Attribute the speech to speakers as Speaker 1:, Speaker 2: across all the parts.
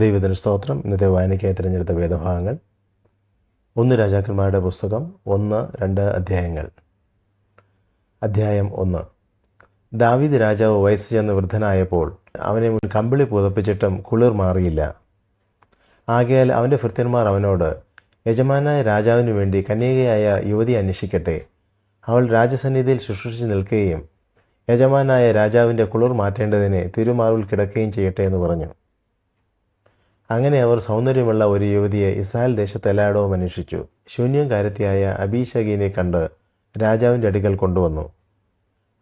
Speaker 1: ദൈവത്തിന് സ്തോത്രം. ഇന്നത്തെ വായനയ്ക്കായി തിരഞ്ഞെടുത്ത വേദഭാഗങ്ങൾ. ഒന്ന് രാജാക്കന്മാരുടെ പുസ്തകം ഒന്ന് രണ്ട് അധ്യായങ്ങൾ. അധ്യായം ഒന്ന്. ദാവിദ് രാജാവ് വയസ്സ് ചെന്ന് വൃദ്ധനായപ്പോൾ അവനെ കമ്പിളി പുതപ്പിച്ചിട്ടും കുളിർ മാറിയില്ല. ആകയാൽ അവന്റെ ഭൃത്യന്മാർ അവനോട് യജമാനായ രാജാവിനു വേണ്ടി കന്യകയായ യുവതി അന്വേഷിക്കട്ടെ. അവൾ രാജസന്നിധിയിൽ ശുശ്രൂഷിച്ച് നിൽക്കുകയും യജമാനായ രാജാവിന്റെ കുളിർ മാറ്റേണ്ടതിനെ തിരുമാറിൽ കിടക്കുകയും ചെയ്യട്ടെ എന്ന് പറഞ്ഞു. അങ്ങനെ അവർ സൗന്ദര്യമുള്ള ഒരു യുവതിയെ ഇസ്രായേൽ ദേശത്തെല്ലായിടവും അന്വേഷിച്ചു. ശൂന്യം കാര്യത്തിയായ അബീശകീനെ കണ്ട് രാജാവിന്റെ അടുക്കൽ കൊണ്ടുവന്നു.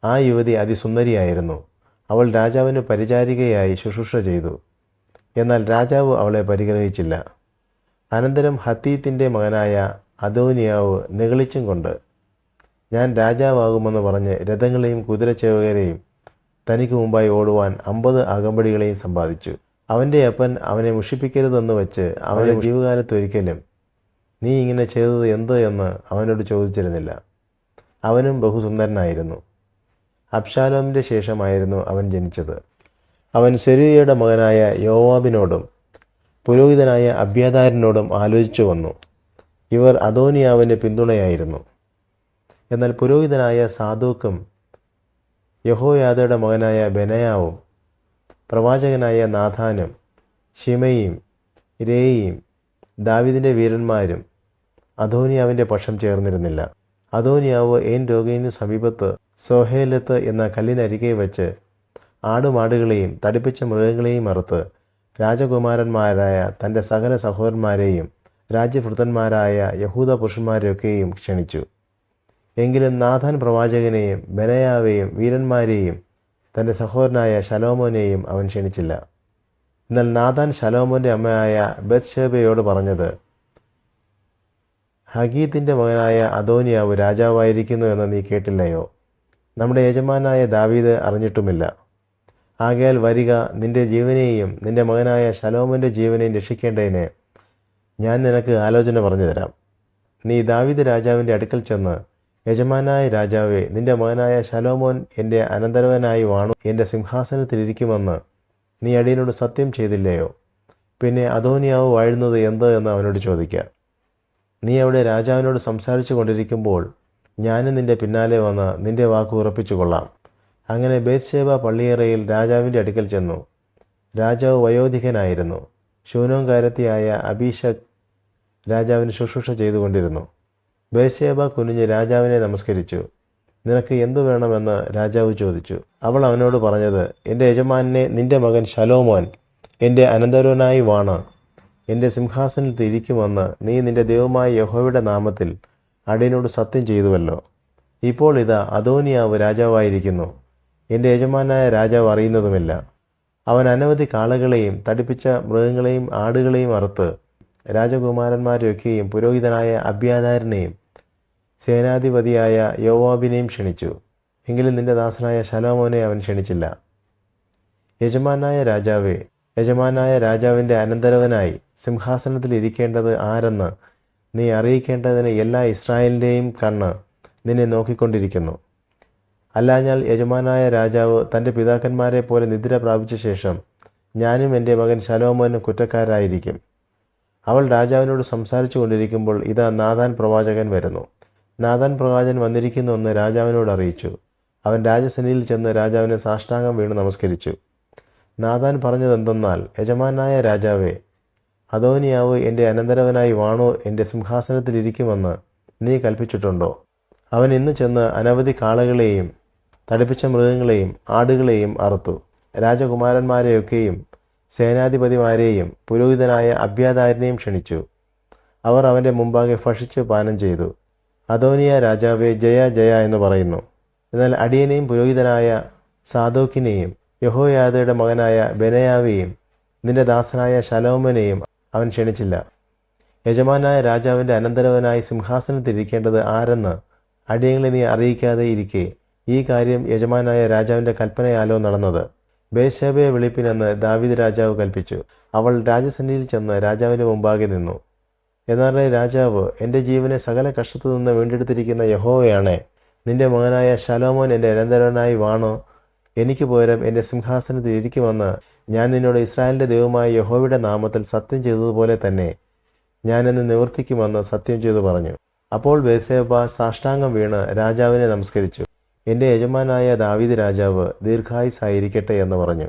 Speaker 1: ആ യുവതി അതിസുന്ദരിയായിരുന്നു. അവൾ രാജാവിന് പരിചാരികയായി ശുശ്രൂഷ ചെയ്തു. എന്നാൽ രാജാവ് അവളെ പരിഗ്രഹിച്ചില്ല അനന്തരം ഹത്തീത്തിന്റെ മകനായ അദോനിയാവ് നിഗളിച്ചും കൊണ്ട് ഞാൻ രാജാവാകുമെന്ന് പറഞ്ഞ് രഥങ്ങളെയും കുതിരച്ചേവകരെയും തനിക്ക് മുമ്പായി ഓടുവാൻ അമ്പത് അകമ്പടികളെയും സമ്പാദിച്ചു. അവന്റെ അപ്പൻ അവനെ മുഷിപ്പിക്കരുതെന്ന് വെച്ച് അവന്റെ ജീവകാലത്ത് ഒരിക്കലും നീ ഇങ്ങനെ ചെയ്തത് എന്ത് എന്ന് അവനോട് ചോദിച്ചിരുന്നില്ല. അവനും ബഹുസുന്ദരനായിരുന്നു. അബ്ഷാലോമിന്റെ ശേഷമായിരുന്നു അവൻ ജനിച്ചത്. അവൻ സെരുയയുടെ മകനായ യോവാബിനോടും പുരോഹിതനായ അബ്യാതാരനോടും ആലോചിച്ചു വന്നു. ഇവർ അദോനിയാവിന് പിന്തുണയായിരുന്നു. എന്നാൽ പുരോഹിതനായ സാധുക്കും യഹോയാദയുടെ മകനായ ബെനയാവും പ്രവാചകനായ നാഥാനും ഷിമയും രേയും ദാവിദിന്റെ വീരന്മാരും അധോനിയാവിന്റെ പക്ഷം ചേർന്നിരുന്നില്ല. അധോനിയാവ് ഏൻ രോഗിനു സമീപത്ത് സോഹേലത്ത് എന്ന കല്ലിനരികെ വെച്ച് ആടുമാടുകളെയും തടിപ്പിച്ച മൃഗങ്ങളെയും മറുത്ത് രാജകുമാരന്മാരായ തന്റെ സകല സഹോദരന്മാരെയും രാജ്യഭൃതന്മാരായ യഹൂദ പുരുഷന്മാരെയൊക്കെയും ക്ഷണിച്ചു. എങ്കിലും നാഥാൻ പ്രവാചകനെയും ബനയാവെയും വീരന്മാരെയും തന്റെ സഹോദരനായ ശലോമോനെയും അവൻ ക്ഷണിച്ചില്ല. എന്നാൽ നാഥാൻ ശലോമോന്റെ അമ്മയായ ബത്ഷേബയോട് പറഞ്ഞത് ഹഗീത്തിന്റെ മകനായ അദോനിയാവ് രാജാവായിരിക്കുന്നു എന്ന് നീ കേട്ടില്ലയോ? നമ്മുടെ യജമാനായ ദാവീദ് അറിഞ്ഞിട്ടുമില്ല. ആകയാൽ വരിക നിന്റെ ജീവനെയും നിന്റെ മകനായ ശലോമോന്റെ ജീവനെയും രക്ഷിക്കേണ്ടതിന് ഞാൻ നിനക്ക് ആലോചന പറഞ്ഞുതരാം നീ ദാവീദ് രാജാവിന്റെ അടുക്കൽ ചെന്ന് യജമാനായ രാജാവേ നിന്റെ മകനായ ശലോമോൻ എന്റെ അനന്തരവനായി വാണു. എന്റെ സിംഹാസനത്തിലിരിക്കുമെന്ന് നീ അടിയനോട് സത്യം ചെയ്തില്ലയോ? പിന്നെ അധോനിയാവ് വാഴുന്നത് എന്ത് എന്ന് അവനോട് ചോദിക്കുക നീ അവിടെ രാജാവിനോട് സംസാരിച്ചു കൊണ്ടിരിക്കുമ്പോൾ ഞാനും നിന്റെ പിന്നാലെ വന്ന് നിന്റെ വാക്ക് ഉറപ്പിച്ചു കൊള്ളാം അങ്ങനെ ബേത്സേബ പള്ളിയേറയിൽ രാജാവിന്റെ അടുക്കൽ ചെന്നു. രാജാവ് വയോധികനായിരുന്നു. ശൂനോങ്കാരത്തിയായ അബീഷക് രാജാവിന് ശുശ്രൂഷ ചെയ്തുകൊണ്ടിരുന്നു. ബേശേബ കുനിഞ്ഞ് രാജാവിനെ നമസ്കരിച്ചു. നിനക്ക് എന്തു വേണമെന്ന്? രാജാവ് ചോദിച്ചു. അവൾ അവനോട് പറഞ്ഞത് എന്റെ യജമാനെ നിന്റെ മകൻ ശലോമോൻ എന്റെ അനന്തരവനായി വാണ്. എന്റെ സിംഹാസനത്തിൽ ഇരിക്കുമെന്ന് നീ നിന്റെ ദൈവമായ യഹോയുടെ നാമത്തിൽ അടിയനോട് സത്യം ചെയ്തുവല്ലോ. ഇപ്പോൾ ഇതാ അദോനിയാവ് രാജാവായിരിക്കുന്നു. എന്റെ യജമാനായ രാജാവ് അറിയുന്നതുമില്ല. അവൻ അനവധി കാളകളെയും തടിപ്പിച്ച മൃഗങ്ങളെയും ആടുകളെയും അറുത്ത് രാജകുമാരന്മാരെയൊക്കെയും പുരോഹിതനായ അബ്യാദാരനെയും സേനാധിപതിയായ യോവാബിനെയും ക്ഷണിച്ചു. എങ്കിലും നിന്റെ ദാസനായ ശലോമോനെ അവൻ ക്ഷണിച്ചില്ല. യജമാനായ രാജാവേ യജമാനായ രാജാവിന്റെ അനന്തരവനായി സിംഹാസനത്തിൽ ഇരിക്കേണ്ടത് ആരെന്ന് നീ അറിയിക്കേണ്ടതിന് എല്ലാ ഇസ്രായേലിന്റെയും കണ്ണ് നിന്നെ നോക്കിക്കൊണ്ടിരിക്കുന്നു. അല്ലാഞ്ഞാൽ യജമാനായ രാജാവ് തന്റെ പിതാക്കന്മാരെ പോലെ നിദ്ര പ്രാപിച്ച ശേഷം ഞാനും എന്റെ മകൻ ശലോമോനും കുറ്റക്കാരായിരിക്കും. അവൾ രാജാവിനോട് സംസാരിച്ചു കൊണ്ടിരിക്കുമ്പോൾ ഇതാ നാഥാൻ പ്രവാചകൻ വരുന്നു. നാഥാൻ പ്രവാചകൻ വന്നിരിക്കുന്നുവെന്ന് രാജാവിനോട് അറിയിച്ചു. അവൻ രാജസേനയിൽ ചെന്ന് രാജാവിനെ സാഷ്ടാംഗം വീണ് നമസ്കരിച്ചു. നാഥാൻ പറഞ്ഞതെന്തെന്നാൽ യജമാനായ രാജാവേ അദോനിയാവ് എന്റെ അനന്തരവനായി വാണോ എന്റെ സിംഹാസനത്തിൽ സിംഹാസനത്തിലിരിക്കുമെന്ന് നീ കൽപ്പിച്ചിട്ടുണ്ടോ? അവൻ ഇന്ന് ചെന്ന് അനവധി കാളകളെയും തടിപ്പിച്ച മൃഗങ്ങളെയും ആടുകളെയും അറുത്തു. രാജകുമാരന്മാരെയൊക്കെയും സേനാധിപതിമാരെയും പുരോഹിതനായ അഭ്യാതാരനെയും ക്ഷണിച്ചു. അവർ അവന്റെ മുമ്പാകെ ഭക്ഷിച്ച് പാനം ചെയ്തു. അദോനിയ രാജാവെ ജയ ജയ എന്ന് പറയുന്നു. എന്നാൽ അടിയനെയും പുരോഹിതനായ സാദോക്കിനെയും യഹോയാദയുടെ മകനായ ബെനയാവെയും നിന്റെ ദാസനായ ശലോമനെയും അവൻ ക്ഷണിച്ചില്ല. യജമാനായ രാജാവിന്റെ അനന്തരവനായി സിംഹാസനത്തിരിക്കേണ്ടത് ആരെന്ന് അടിയങ്ങളെ നീ അറിയിക്കാതെ ഇരിക്കെ ഈ കാര്യം യജമാനായ രാജാവിന്റെ കൽപ്പനയാലോ നടന്നത്. ബേശബയെ വിളിപ്പിനെന്ന് ദാവിദ് രാജാവ് കൽപ്പിച്ചു. അവൾ രാജസന്നിധിയിൽ ചെന്ന് രാജാവിന് മുമ്പാകെ നിന്നു. എന്നാൽ രാജാവ് എന്റെ ജീവനെ സകല കഷ്ടത്തു നിന്ന് വീണ്ടെടുത്തിരിക്കുന്ന യഹോവയാണ്. നിന്റെ മകനായ ശലോമോൻ എന്റെ അനന്തരവനായി വാണോ? എനിക്ക് പകരം എന്റെ സിംഹാസനത്തിൽ ഇരിക്കുമെന്ന് ഞാൻ നിന്നോട് ഇസ്രായേലിന്റെ ദൈവമായ യഹോവയുടെ നാമത്തിൽ സത്യം ചെയ്തതുപോലെ തന്നെ ഞാനെന്ന് നിവർത്തിക്കുമെന്ന് സത്യം ചെയ്തു പറഞ്ഞു. അപ്പോൾ ബേസേബ സാഷ്ടാംഗം വീണ് രാജാവിനെ നമസ്കരിച്ചു. എന്റെ യജമാനായ ദാവീദ് രാജാവ് ദീർഘായുസായിരിക്കട്ടെ എന്ന് പറഞ്ഞു.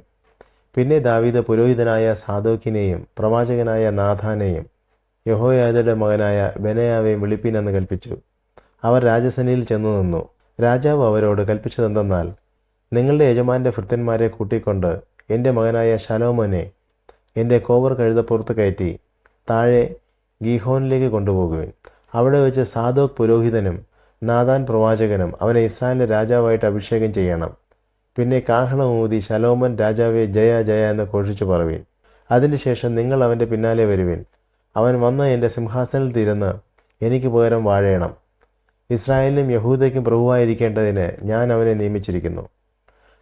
Speaker 1: പിന്നെ ദാവീദ് പുരോഹിതനായ സാദോക്കിനെയും പ്രവാചകനായ നാഥാനെയും യഹോയാദയുടെ മകനായ ബെനയാവെയും വിളിപ്പിനെന്ന് കൽപ്പിച്ചു. അവർ രാജസനിയിൽ ചെന്നു നിന്നു. രാജാവ് അവരോട് കൽപ്പിച്ചതെന്തെന്നാൽ നിങ്ങളുടെ യജമാന്റെ ഭൃത്യന്മാരെ കൂട്ടിക്കൊണ്ട് എന്റെ മകനായ ശലോമോനെ എന്റെ കോവർ കഴുതപ്പുറത്ത് കയറ്റി താഴെ ഗീഹോനിലേക്ക് കൊണ്ടുപോകുവിൻ. അവിടെ വെച്ച് സാദോക് പുരോഹിതനും നാദാൻ പ്രവാചകനും അവനെ ഇസ്രായേലിന്റെ രാജാവായിട്ട് അഭിഷേകം ചെയ്യണം. പിന്നെ കാഹളമൂതി ശലോമൻ രാജാവെ ജയ ജയ എന്ന് ഘോഷിച്ചു പറവീൻ. അതിനുശേഷം നിങ്ങൾ അവന്റെ പിന്നാലെ വരുവിൻ. അവൻ വന്ന് എന്റെ സിംഹാസനത്തിൽ ഇരുന്ന് എനിക്ക് പകരം വാഴയണം ഇസ്രായേലിനും യഹൂദയ്ക്കും പ്രഭുവായിരിക്കേണ്ടതിന് ഞാൻ അവനെ നിയമിച്ചിരിക്കുന്നു.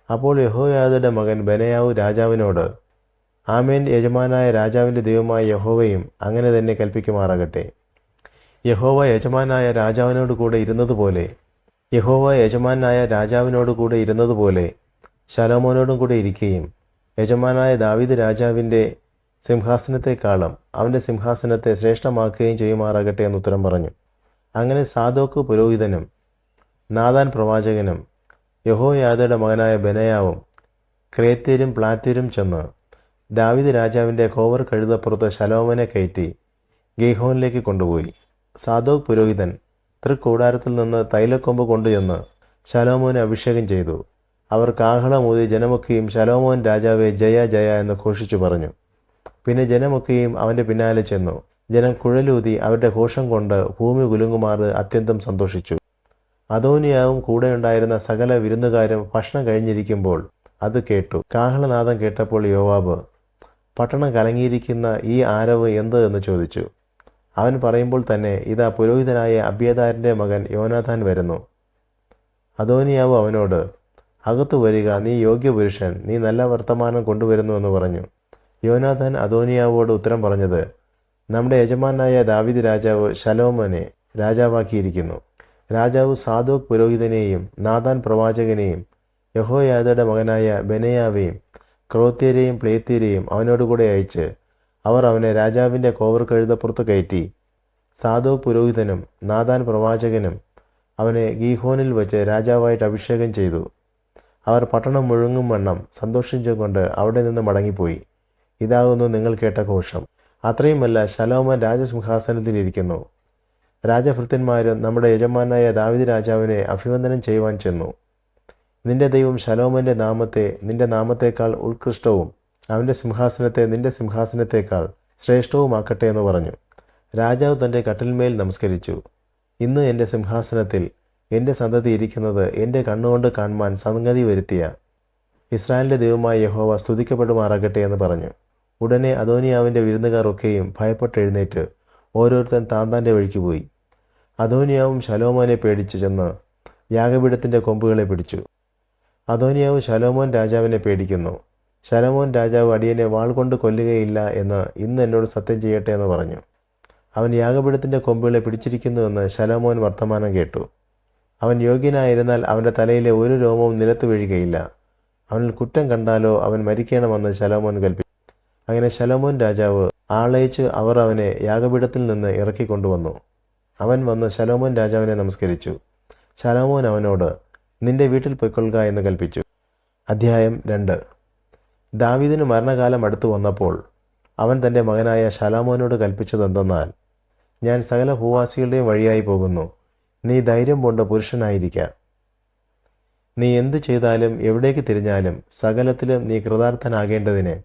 Speaker 1: അപ്പോൾ യഹോയാദയുടെ മകൻ ബനയാവു രാജാവിനോട് ആമേൻ യജമാനായ രാജാവിന്റെ ദൈവമായ യഹോവയും അങ്ങനെ തന്നെ കൽപ്പിക്കുമാറാകട്ടെ. യഹോവ യജമാനായ രാജാവിനോട് കൂടെ ഇരുന്നതുപോലെ യഹോവ യജമാനായ രാജാവിനോട് കൂടെ ഇരുന്നതുപോലെ ശലോമോനോടും കൂടെ ഇരിക്കുകയും യജമാനായ ദാവീദ് രാജാവിന്റെ സിംഹാസനത്തെക്കാളും അവന്റെ സിംഹാസനത്തെ ശ്രേഷ്ഠമാക്കുകയും ചെയ്യുമാറാകട്ടെ എന്ന് ഉത്തരം പറഞ്ഞു. അങ്ങനെ സാധോക്ക് പുരോഹിതനും നാദാൻ പ്രവാചകനും യഹോയാദയുടെ മകനായ ബനയാവും ക്രേത്യരും പ്ലാത്യരും ചെന്ന് ദാവിദ് രാജാവിന്റെ കോവർ കഴുതപ്പുറത്ത് ശലോമനെ കയറ്റി ഗീഹോനിലേക്ക് കൊണ്ടുപോയി. സാദോക് പുരോഹിതൻ തൃക്കൂടാരത്തിൽ നിന്ന് തൈലക്കൊമ്പ് കൊണ്ടുചെന്ന് ശലോമോനെ അഭിഷേകം ചെയ്തു. അവർ കാഹളമൂതി ജനമൊക്കെയും ശലോമോൻ രാജാവെ ജയ ജയ എന്ന് ഘോഷിച്ചു പറഞ്ഞു. പിന്നെ ജനമൊക്കെയും അവന്റെ പിന്നാലെ ചെന്നു. ജനം കുഴലൂതി അവരുടെ ഘോഷം കൊണ്ട് ഭൂമി കുലുങ്ങുമാർ അത്യന്തം സന്തോഷിച്ചു. അതോനിയാവും കൂടെയുണ്ടായിരുന്ന സകല വിരുന്നുകാരും ഭക്ഷണം കഴിഞ്ഞിരിക്കുമ്പോൾ അത് കേട്ടു. കാഹളനാദം കേട്ടപ്പോൾ യോവാബ് പട്ടണം കലങ്ങിയിരിക്കുന്ന ഈ ആരവ് എന്ത്? എന്ന് ചോദിച്ചു. അവൻ പറയുമ്പോൾ തന്നെ ഇതാ പുരോഹിതനായ അബ്യതാരന്റെ മകൻ യോനാഥാൻ വരുന്നു. അതോനിയാവ് അവനോട് അകത്തു വരിക നീ യോഗ്യപുരുഷൻ നീ നല്ല വർത്തമാനം കൊണ്ടുവരുന്നു എന്ന് പറഞ്ഞു. യോനാഥാൻ അതോനിയാവോട് ഉത്തരം പറഞ്ഞത് നമ്മുടെ യജമാനായ ദാവിദ് രാജാവ് ശലോമനെ രാജാവാക്കിയിരിക്കുന്നു. രാജാവ് സാദോക് പുരോഹിതനെയും നാദാൻ പ്രവാചകനെയും യഹോയാദയുടെ മകനായ ബെനയാവെയും ക്രോത്യരെയും പ്ലേത്യരെയും അവനോടുകൂടെ അയച്ച് അവർ അവനെ രാജാവിന്റെ കോവർ കഴുതപ്പുറത്ത് കയറ്റി. സാധു പുരോഹിതനും നാദാൻ പ്രവാചകനും അവനെ ഗീഹോനിൽ വെച്ച് രാജാവായിട്ട് അഭിഷേകം ചെയ്തു. അവർ പട്ടണം മുഴുങ്ങും വണ്ണം സന്തോഷിച്ചുകൊണ്ട് അവിടെ നിന്ന് മടങ്ങിപ്പോയി. ഇതാകുന്നു നിങ്ങൾ കേട്ട ഘോഷം. അത്രയുമല്ല ശലോമൻ രാജസിംഹാസനത്തിലിരിക്കുന്നു രാജഭൃത്യന്മാരും നമ്മുടെ യജമാനായ ദാവിദ് രാജാവിനെ അഭിവന്ദനം ചെയ്യുവാൻ ചെന്നു. നിന്റെ ദൈവം ശലോമന്റെ നാമത്തെ നിന്റെ നാമത്തേക്കാൾ ഉത്കൃഷ്ടവും അവന്റെ സിംഹാസനത്തെ നിന്റെ സിംഹാസനത്തേക്കാൾ ശ്രേഷ്ഠവുമാക്കട്ടെ എന്ന് പറഞ്ഞു. രാജാവ് തന്റെ കട്ടിൽമേൽ നമസ്കരിച്ചു. ഇന്ന് എന്റെ സിംഹാസനത്തിൽ എന്റെ സന്തതി ഇരിക്കുന്നത് എന്റെ കണ്ണുകൊണ്ട് കാണുവാൻ സംഗതി വരുത്തിയ ഇസ്രായേലിന്റെ ദൈവമായ യഹോവ സ്തുതിക്കപ്പെടുമാറാകട്ടെ എന്ന് പറഞ്ഞു. ഉടനെ അദോനിയാവിന്റെ വിരുന്നുകാർ ഒക്കെയും ഭയപ്പെട്ട് എഴുന്നേറ്റ് ഓരോരുത്തൻ താന്താന്റെ വഴിക്ക് പോയി. അദോനിയാവും ശലോമോനെ പേടിച്ചു ചെന്ന് യാഗപീഠത്തിന്റെ കൊമ്പുകളെ പിടിച്ചു. അദോനിയാവ് ശലോമോൻ രാജാവിനെ പേടിക്കുന്നു. ശലോമോൻ രാജാവ് അടിയനെ വാൾ കൊണ്ട് കൊല്ലുകയില്ല എന്ന് ഇന്ന് എന്നോട് സത്യം ചെയ്യട്ടെ എന്ന് പറഞ്ഞു. അവൻ യാഗപീഠത്തിന്റെ കൊമ്പുകളെ പിടിച്ചിരിക്കുന്നുവെന്ന് ശലോമോൻ വർത്തമാനം കേട്ടു. അവൻ യോഗ്യനായിരുന്നാൽ അവന്റെ തലയിലെ ഒരു രോമവും നിലത്ത് വീഴുകയില്ല. അവനിൽ കുറ്റം കണ്ടാലോ അവൻ മരിക്കണമെന്ന് ശലോമോൻ കൽപ്പിച്ചു. അങ്ങനെ ശലോമോൻ രാജാവ് ആളയച്ച് അവർ അവനെ യാഗപീഠത്തിൽ നിന്ന് ഇറക്കിക്കൊണ്ടുവന്നു അവൻ വന്ന് ശലോമോൻ രാജാവിനെ നമസ്കരിച്ചു. ശലോമോൻ അവനോട് നിന്റെ വീട്ടിൽ പൊയ്ക്കൊള്ളുക എന്ന് കൽപ്പിച്ചു. അധ്യായം രണ്ട്. ദാവീദിന് മരണകാലം അടുത്തു വന്നപ്പോൾ അവൻ തന്റെ മകനായ ശലാമോനോട് കൽപ്പിച്ചതെന്തെന്നാൽ ഞാൻ സകല ഭൂവാസികളുടെയും വഴിയായി പോകുന്നു. നീ ധൈര്യം കൊണ്ട് പുരുഷനായിരിക്കാം. നീ എന്ത് ചെയ്താലും എവിടേക്ക് തിരിഞ്ഞാലും സകലത്തിലും നീ കൃതാർത്ഥനാകേണ്ടതിന്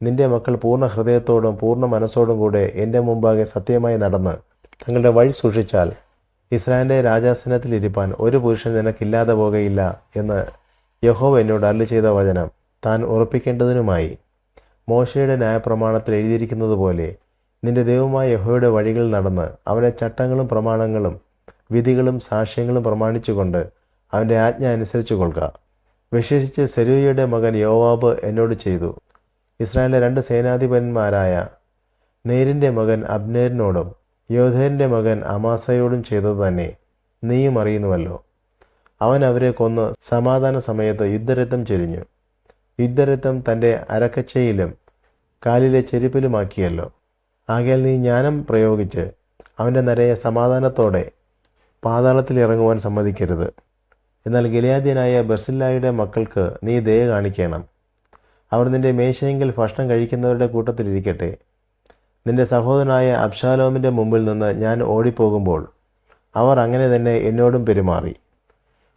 Speaker 1: നിന്റെ മക്കൾ പൂർണ ഹൃദയത്തോടും പൂർണ മനസ്സോടും കൂടെ എന്റെ മുമ്പാകെ സത്യമായി നടന്ന് തങ്ങളുടെ വഴി സൂക്ഷിച്ചാൽ ഇസ്രായേലിന്റെ രാജാസനത്തിൽ ഇരിപ്പാൻ ഒരു പുരുഷൻ നിനക്കില്ലാതെ പോകയില്ല എന്ന് യഹോവ എന്നോട് അല്ലു ചെയ്ത വചനം. താൻ ഉറപ്പിക്കേണ്ടതിനുമായി. മോശയുടെ ന്യായപ്രമാണത്തിൽ എഴുതിയിരിക്കുന്നത് പോലെ നിന്റെ ദൈവമായ യഹോയുടെ വഴികളിൽ നടന്ന് അവന്റെ ചട്ടങ്ങളും പ്രമാണങ്ങളും വിധികളും സാക്ഷ്യങ്ങളും പ്രമാണിച്ചുകൊണ്ട് അവന്റെ ആജ്ഞ അനുസരിച്ചു കൊള്ളുക. വിശേഷിച്ച് സെരൂയയുടെ മകൻ യോവാബ് എന്നോട് ചെയ്തു. ഇസ്രായേലിലെ രണ്ട് സേനാധിപന്മാരായ നേരിന്റെ മകൻ അബ്നേരിനോടും യോധേരിന്റെ മകൻ അമാസയോടും ചെയ്തത് തന്നെ നീയും അറിയുന്നുവല്ലോ. അവൻ അവരെ കൊന്ന് സമാധാന സമയത്ത് യുദ്ധരഥം ചെരിഞ്ഞു. യുദ്ധരഥം തന്റെ അരക്കച്ചയിലും കാലിലെ ചെരുപ്പിലുമാക്കിയല്ലോ. ആകയാൽ നീ ജ്ഞാനം പ്രയോഗിച്ച് അവന്റെ നരയെ സമാധാനത്തോടെ പാതാളത്തിൽ ഇറങ്ങുവാൻ സമ്മതിക്കരുത്. എന്നാൽ ഗിലയാദ്യനായ ബർസില്ലായുടെ മക്കൾക്ക് നീ ദയ കാണിക്കണം. അവർ നിന്റെ മേശയെങ്കിൽ ഭക്ഷണം കഴിക്കുന്നവരുടെ കൂട്ടത്തിലിരിക്കട്ടെ നിന്റെ സഹോദരനായ അബ്ഷാലോമിന്റെ മുമ്പിൽ നിന്ന് ഞാൻ ഓടിപ്പോകുമ്പോൾ അവർ അങ്ങനെ തന്നെ എന്നോടും പെരുമാറി.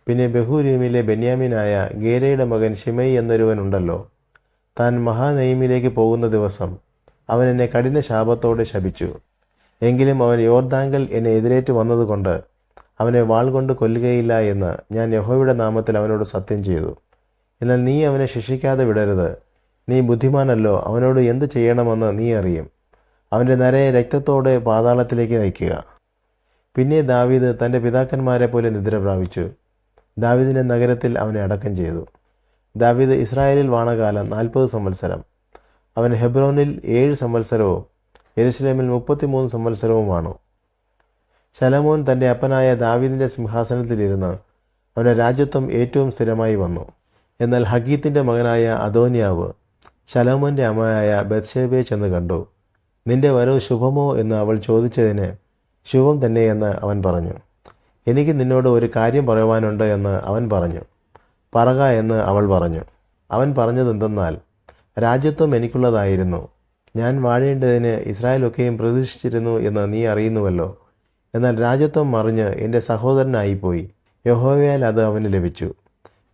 Speaker 1: പിന്നെ ബഹുരീമിലെ ബെന്യാമിനായ ഗേരയുടെ മകൻ ഷിമൈ എന്നൊരുവനുണ്ടല്ലോ. താൻ മഹാനയിമിലേക്ക് പോകുന്ന ദിവസം അവൻ എന്നെ കഠിന ശാപത്തോടെ ശപിച്ചു. എങ്കിലും അവൻ യോർദാങ്കൽ എന്നെ എതിരേറ്റ് വന്നതുകൊണ്ട് അവനെ വാൾ കൊണ്ട് കൊല്ലുകയില്ല എന്ന് ഞാൻ യഹോയുടെ നാമത്തിൽ അവനോട് സത്യം ചെയ്തു. എന്നാൽ നീ അവനെ ശിക്ഷിക്കാതെ വിടരുത്. നീ ബുദ്ധിമാനല്ലോ അവനോട് എന്ത് ചെയ്യണമെന്ന് നീ അറിയും. അവന്റെ നരയെ രക്തത്തോടെ പാതാളത്തിലേക്ക് നയിക്കുക. പിന്നെ ദാവീദ് തന്റെ പിതാക്കന്മാരെ പോലെ നിദ്ര പ്രാപിച്ചു. ദാവീദിന്റെ നഗരത്തിൽ അവനെ അടക്കം ചെയ്തു. ദാവീദ് ഇസ്രായേലിൽ വാണകാലം നാൽപ്പത് സംവത്സരം. അവൻ ഹെബ്രോനിൽ ഏഴ് സംവത്സരവും യെരുസലേമിൽ മുപ്പത്തിമൂന്ന് സംവത്സരവുമാണു. ശലമോൻ തന്റെ അപ്പനായ ദാവീദിന്റെ സിംഹാസനത്തിലിരുന്ന് അവന്റെ രാജ്യത്വം ഏറ്റവും സ്ഥിരമായി വന്നു. എന്നാൽ ഹഗീത്തിന്റെ മകനായ അദോനിയാവ് ശലോമോന്റെ അമ്മയായ ബത്സേബയെ ചെന്ന് കണ്ടു. നിന്റെ വരവ് ശുഭമോ? എന്ന് അവൾ ചോദിച്ചതിന് ശുഭം തന്നെയെന്ന് അവൻ പറഞ്ഞു. എനിക്ക് നിന്നോട് ഒരു കാര്യം പറയുവാനുണ്ട് എന്ന് അവൻ പറഞ്ഞു. പറക എന്ന് അവൾ പറഞ്ഞു. അവൻ പറഞ്ഞതെന്തെന്നാൽ രാജ്യത്വം എനിക്കുള്ളതായിരുന്നു. ഞാൻ വാഴേണ്ടതിന് ഇസ്രായേലൊക്കെയും പ്രതീക്ഷിച്ചിരുന്നു എന്ന് നീ അറിയുന്നുവല്ലോ. എന്നാൽ രാജ്യത്വം മറിഞ്ഞ് എന്റെ സഹോദരനായിപ്പോയി. യഹോവയാൽ അത് അവന് ലഭിച്ചു.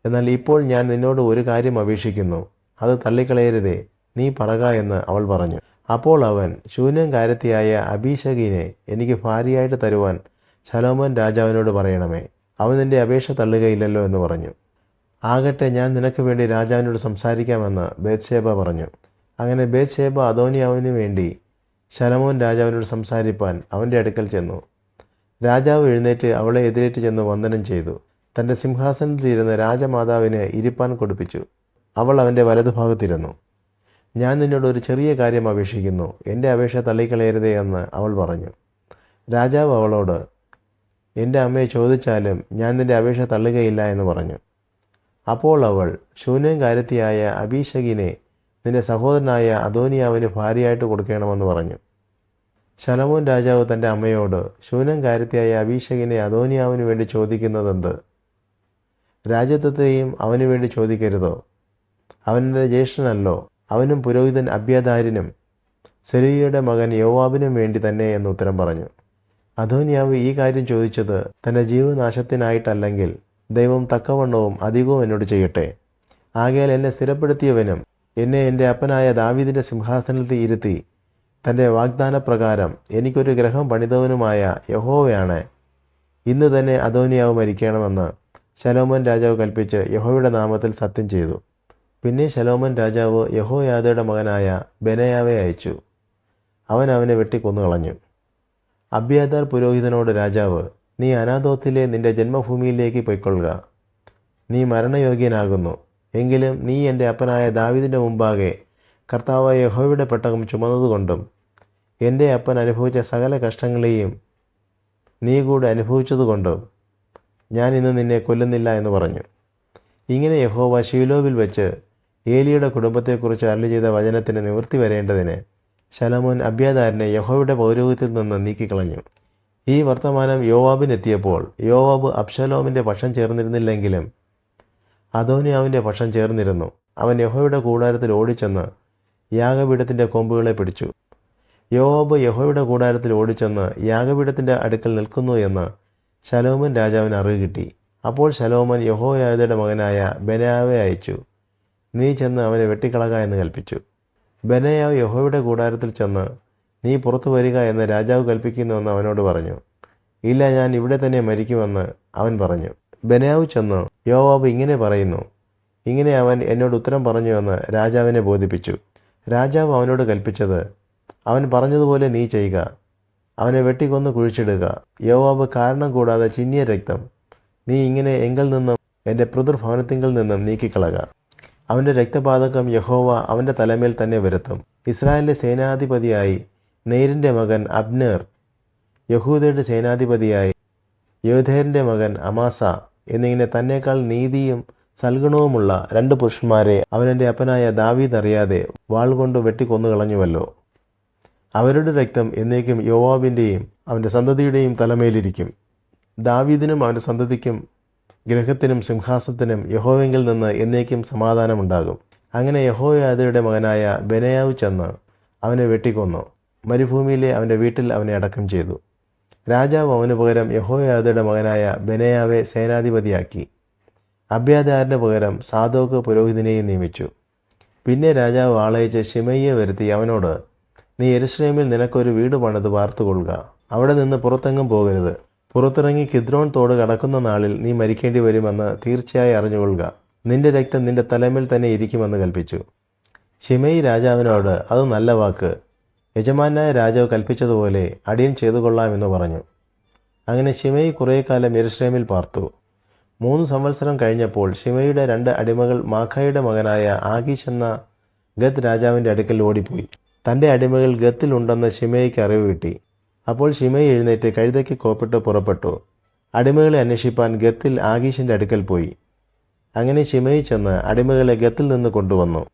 Speaker 1: എന്നാൽ ഇപ്പോൾ ഞാൻ നിന്നോട് ഒരു കാര്യം അപേക്ഷിക്കുന്നു. അത് തള്ളിക്കളയരുതേ. നീ പറക എന്ന് അവൾ പറഞ്ഞു. അപ്പോൾ അവൻ ശൂന്യം കാര്യത്തിയായ അബീഷകീനെ എനിക്ക് ഭാര്യയായിട്ട് തരുവാൻ ശലോമോൻ രാജാവിനോട് പറയണമേ അവൻ നിന്റെ അപേക്ഷ തള്ളുകയില്ലല്ലോ എന്ന് പറഞ്ഞു. ആകട്ടെ ഞാൻ നിനക്ക് വേണ്ടി രാജാവിനോട് സംസാരിക്കാമെന്ന് ബേത്സേബ പറഞ്ഞു. അങ്ങനെ ബേത്സേബ അദോനിയാവിന് വേണ്ടി ശലമോൻ രാജാവിനോട് സംസാരിപ്പാൻ അവന്റെ അടുക്കൽ ചെന്നു. രാജാവ് എഴുന്നേറ്റ് അവളെ എതിരേറ്റ് ചെന്ന് വന്ദനം ചെയ്തു. തന്റെ സിംഹാസനത്തിലിരുന്ന് രാജമാതാവിന് ഇരിപ്പാൻ കൊടുപ്പിച്ചു. അവൾ അവന്റെ വലതുഭാഗത്തിരുന്നു. ഞാൻ നിന്നോട് ഒരു ചെറിയ കാര്യം അപേക്ഷിക്കുന്നു എന്റെ അപേക്ഷ തള്ളിക്കളയരുതേ എന്ന് അവൾ പറഞ്ഞു. രാജാവ് അവളോട് എന്റെ അമ്മയെ ചോദിച്ചാലും ഞാൻ നിന്റെ അപേക്ഷ തള്ളുകയില്ല എന്ന് പറഞ്ഞു. അപ്പോൾ അവൾ ശൂന്യം കാര്യത്തിയായ അബീഷകിനെ നിന്റെ സഹോദരനായ അദോനിയാവിന് ഭാര്യയായിട്ട് കൊടുക്കണമെന്ന് പറഞ്ഞു. ശലമോൻ രാജാവ് തന്റെ അമ്മയോട് ശൂന്യം കാര്യത്തിയായ അബീഷകിനെ അദോനിയാവിന് വേണ്ടി ചോദിക്കുന്നതെന്ത്? രാജ്യത്വത്തെയും അവന് വേണ്ടി ചോദിക്കരുതോ? അവന്റെ ജ്യേഷ്ഠനല്ലോ അവനും പുരോഹിതൻ അബ്യാദാരിനും സെരൂയയുടെ മകൻ യോവാബിനും വേണ്ടി തന്നെ എന്ന് ഉത്തരം പറഞ്ഞു. അധോനിയാവ് ഈ കാര്യം ചോദിച്ചത് തന്റെ ജീവനാശത്തിനായിട്ടല്ലെങ്കിൽ ദൈവം തക്കവണ്ണവും അധികവും എന്നോട് ചെയ്യട്ടെ. ആകയാൽ എന്നെ സ്ഥിരപ്പെടുത്തിയവനും എന്നെ എന്റെ അപ്പനായ ദാവീദിന്റെ സിംഹാസനത്തിൽ ഇരുത്തി തന്റെ വാഗ്ദാനപ്രകാരം എനിക്കൊരു ഗ്രഹം പണിതവനുമായ യഹോവയാണ്. ഇന്ന് തന്നെ അധോനിയാവ് മരിക്കണമെന്ന് ശലോമൻ രാജാവ് കൽപ്പിച്ച് യഹോയുടെ നാമത്തിൽ സത്യം ചെയ്തു. പിന്നെ ശലോമൻ രാജാവ് യഹോയാദയുടെ മകനായ ബെനയാവെ അയച്ചു. അവൻ അവനെ വെട്ടിക്കൊന്നുകളഞ്ഞു. അബ്യാദാർ പുരോഹിതനോട് രാജാവ് നീ അനാഥോത്തിലെ നിന്റെ ജന്മഭൂമിയിലേക്ക് പൊയ്ക്കൊള്ളുക. നീ മരണയോഗ്യനാകുന്നു. എങ്കിലും നീ എന്റെ അപ്പനായ ദാവിദിന്റെ മുമ്പാകെ കർത്താവായ യഹോവയുടെ പെട്ടകം ചുമന്നതുകൊണ്ടും എന്റെ അപ്പൻ അനുഭവിച്ച സകല കഷ്ടങ്ങളെയും നീ കൂടെ അനുഭവിച്ചതുകൊണ്ടും ഞാൻ ഇന്ന് നിന്നെ കൊല്ലുന്നില്ല എന്ന് പറഞ്ഞു. ഇങ്ങനെ യഹോവ ഷീലോവിൽ വെച്ച് ഏലിയുടെ കുടുംബത്തെക്കുറിച്ച് അരളി ചെയ്ത വചനത്തിന് നിവൃത്തി വരേണ്ടതിന് ശലമോൻ അബ്യാദാരിനെ യഹോവയുടെ പൗരോഹിത്യത്തിൽ നിന്ന് നീക്കിക്കളഞ്ഞു. ഈ വർത്തമാനം യോവാബിനെത്തിയപ്പോൾ യോവാബ് അബ്ഷലോമിന്റെ പക്ഷം ചേർന്നിരുന്നില്ലെങ്കിലും അദോനിയാവിന്റെ പക്ഷം ചേർന്നിരുന്നു. അവൻ യഹോയുടെ കൂടാരത്തിൽ ഓടിച്ചെന്ന് യാഗപീഠത്തിന്റെ കൊമ്പുകളെ പിടിച്ചു. യോവാബ് യഹോയുടെ കൂടാരത്തിൽ ഓടിച്ചെന്ന് യാഗപീഠത്തിന്റെ അടുക്കൽ നിൽക്കുന്നു എന്ന് ശലോമൻ രാജാവിന് അറിവ് കിട്ടി. അപ്പോൾ ശലോമൻ യഹോയാദയുടെ മകനായ ബനാവെ അയച്ചു. നീ ചെന്ന് അവനെ വെട്ടിക്കളക എന്ന് കൽപ്പിച്ചു. ബെനയാവ് യഹോയുടെ കൂടാരത്തിൽ ചെന്ന് നീ പുറത്തു വരിക എന്ന് രാജാവ് കൽപ്പിക്കുന്നുവെന്ന് അവനോട് പറഞ്ഞു. ഇല്ല ഞാൻ ഇവിടെ തന്നെ മരിക്കുമെന്ന് അവൻ പറഞ്ഞു. ബനയാവ് ചെന്ന് യോവാബ് ഇങ്ങനെ പറയുന്നു. ഇങ്ങനെ അവൻ എന്നോട് ഉത്തരം പറഞ്ഞുവെന്ന് രാജാവിനെ ബോധിപ്പിച്ചു. രാജാവ് അവനോട് കൽപ്പിച്ചത് അവൻ പറഞ്ഞതുപോലെ നീ ചെയ്യുക. അവനെ വെട്ടിക്കൊന്ന് കുഴിച്ചിടുക. യോവാബ് കാരണം കൂടാതെ ചിന്നിയ രക്തം. നീ ഇങ്ങനെ എങ്കിൽ നിന്നും എന്റെ പിതൃഭവനത്തിങ്കിൽ നിന്നും നീക്കിക്കളക. അവന്റെ രക്തപാതകം യഹോവ അവന്റെ തലമേൽ തന്നെ വരുത്തും. ഇസ്രായേലിന്റെ സേനാധിപതിയായി നെയ്രിന്റെ മകൻ അബ്നേർ യഹൂദയുടെ സേനാധിപതിയായി യോധേറിന്റെ മകൻ അമാസ എന്നിങ്ങനെ തന്നേക്കാൾ നീതിയും സൽഗുണവുമുള്ള രണ്ട് പുരുഷന്മാരെ അവനെന്റെ അപ്പനായ ദാവീദ് അറിയാതെ വാൾ കൊണ്ട് വെട്ടിക്കൊന്നു കളഞ്ഞുവല്ലോ അവരുടെ രക്തം എന്നേക്കും യോവാബിന്റെയും അവന്റെ സന്തതിയുടെയും തലമേലിരിക്കും. ദാവീദിനും അവന്റെ സന്തതിക്കും ഗ്രഹത്തിനും സിംഹാസത്തിനും യഹോവെങ്കിൽ നിന്ന് എന്നേക്കും സമാധാനമുണ്ടാകും. അങ്ങനെ യഹോയാദയുടെ മകനായ ബെനയാവ് ചെന്ന് അവനെ വെട്ടിക്കൊന്നു. മരുഭൂമിയിലെ അവന്റെ വീട്ടിൽ അവനെ അടക്കം ചെയ്തു. രാജാവ് അവന് പകരം യഹോയാദയുടെ മകനായ ബെനയാവെ സേനാധിപതിയാക്കി. അബ്യാദാറിന് പകരം സാധോക്ക് പുരോഹിതനെയും നിയമിച്ചു. പിന്നെ രാജാവ് ആളയച്ച് ഷിമയ്യെ വരുത്തി അവനോട് നീ എരുശ്ലേമിൽ നിനക്കൊരു വീട് പണിത് വാർത്തുകൊള്ളുക. അവിടെ നിന്ന് പുറത്തെങ്ങും പോകരുത്. പുറത്തിറങ്ങി കിദ്രോൺ തോട് കടക്കുന്ന നാളിൽ നീ മരിക്കേണ്ടി വരുമെന്ന് തീർച്ചയായി അറിഞ്ഞുകൊള്ളുക. നിന്റെ രക്തം നിന്റെ തലമേൽ തന്നെ ഇരിക്കുമെന്ന് കൽപ്പിച്ചു. ഷിമയി രാജാവിനോട് അത് നല്ല വാക്ക്. യജമാനായ രാജാവ് കൽപ്പിച്ചതുപോലെ അടിയൻ ചെയ്തു കൊള്ളാമെന്ന് പറഞ്ഞു. അങ്ങനെ ഷിമയി കുറേ കാലം എരുശ്രേമിൽ പാർത്തു. മൂന്ന് സംവത്സരം കഴിഞ്ഞപ്പോൾ ഷിമയുടെ രണ്ട് അടിമകൾ മാഖയുടെ മകനായ ആകീഷ് എന്ന ഗത്ത് രാജാവിന്റെ അടുക്കൽ ഓടിപ്പോയി. തന്റെ അടിമകൾ ഗത്തിലുണ്ടെന്ന് ഷിമയ്ക്ക് അറിവ് കിട്ടി. അപ്പോൾ ഷിമയി എഴുന്നേറ്റ് കഴുതയ്ക്ക് കോപ്പിട്ട് പുറപ്പെട്ടു. അടിമകളെ അന്വേഷിപ്പാൻ ഗത്തിൽ ആകീഷിന്റെ അടുക്കൽ പോയി. അങ്ങനെ ഷിമയി ചെന്ന് അടിമകളെ ഗത്തിൽ നിന്ന് കൊണ്ടുവന്നു.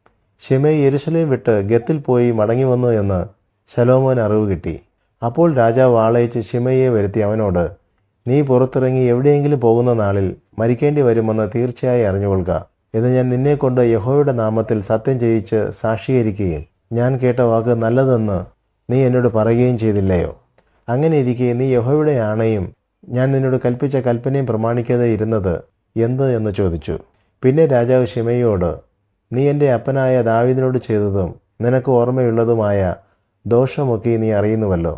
Speaker 1: ഷിമയി യെരുസലേം വിട്ട് ഗത്തിൽ പോയി മടങ്ങി വന്നു എന്ന് ശലോമോൻ അറിവ് കിട്ടി. അപ്പോൾ രാജാവ് ആളയച്ച് ഷിമയെ വരുത്തി അവനോട് നീ പുറത്തിറങ്ങി എവിടെയെങ്കിലും പോകുന്ന നാളിൽ മരിക്കേണ്ടി വരുമെന്ന് തീർച്ചയായി അറിഞ്ഞുകൊള്ളുക. എന്ന് ഞാൻ നിന്നെക്കൊണ്ട് യഹോയുടെ നാമത്തിൽ സത്യം ചെയ്യിച്ച് സാക്ഷീകരിക്കുകയും ഞാൻ കേട്ട വാക്ക് നല്ലതെന്ന് നീ എന്നോട് പറയുകയും ചെയ്തില്ലയോ? അങ്ങനെ ഇരിക്കെ നീ യഹോയുടെ ആണയും ഞാൻ നിന്നോട് കൽപ്പിച്ച കൽപ്പനയും പ്രമാണിക്കാതെ ഇരുന്നത് എന്ത് എന്ന് ചോദിച്ചു. പിന്നെ രാജാവ് ഷിമയോട് നീ എന്റെ അപ്പനായ ദാവീദിനോട് ചെയ്തതും നിനക്ക് ഓർമ്മയുള്ളതുമായ ദോഷമൊക്കെ നീ അറിയുന്നുവല്ലോ.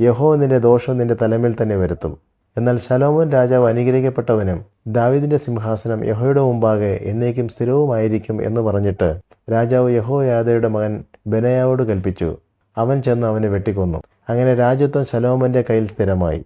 Speaker 1: യഹോ നിന്റെ ദോഷം നിന്റെ തലമേൽ തന്നെ വരുത്തും. എന്നാൽ ശലോമോൻ രാജാവ് അനുഗ്രഹിക്കപ്പെട്ടവനും ദാവിദിന്റെ സിംഹാസനം യഹോയുടെ മുമ്പാകെ എന്നേക്കും സ്ഥിരവുമായിരിക്കും എന്ന് പറഞ്ഞിട്ട് രാജാവ് യഹോയാദയുടെ മകൻ ബെനയാവോട് കൽപ്പിച്ചു. അവൻ ചെന്ന് അവനെ വെട്ടിക്കൊന്നു. അങ്ങനെ രാജ്യത്വം ശലോമന്റെ കയ്യിൽ സ്ഥിരമായി.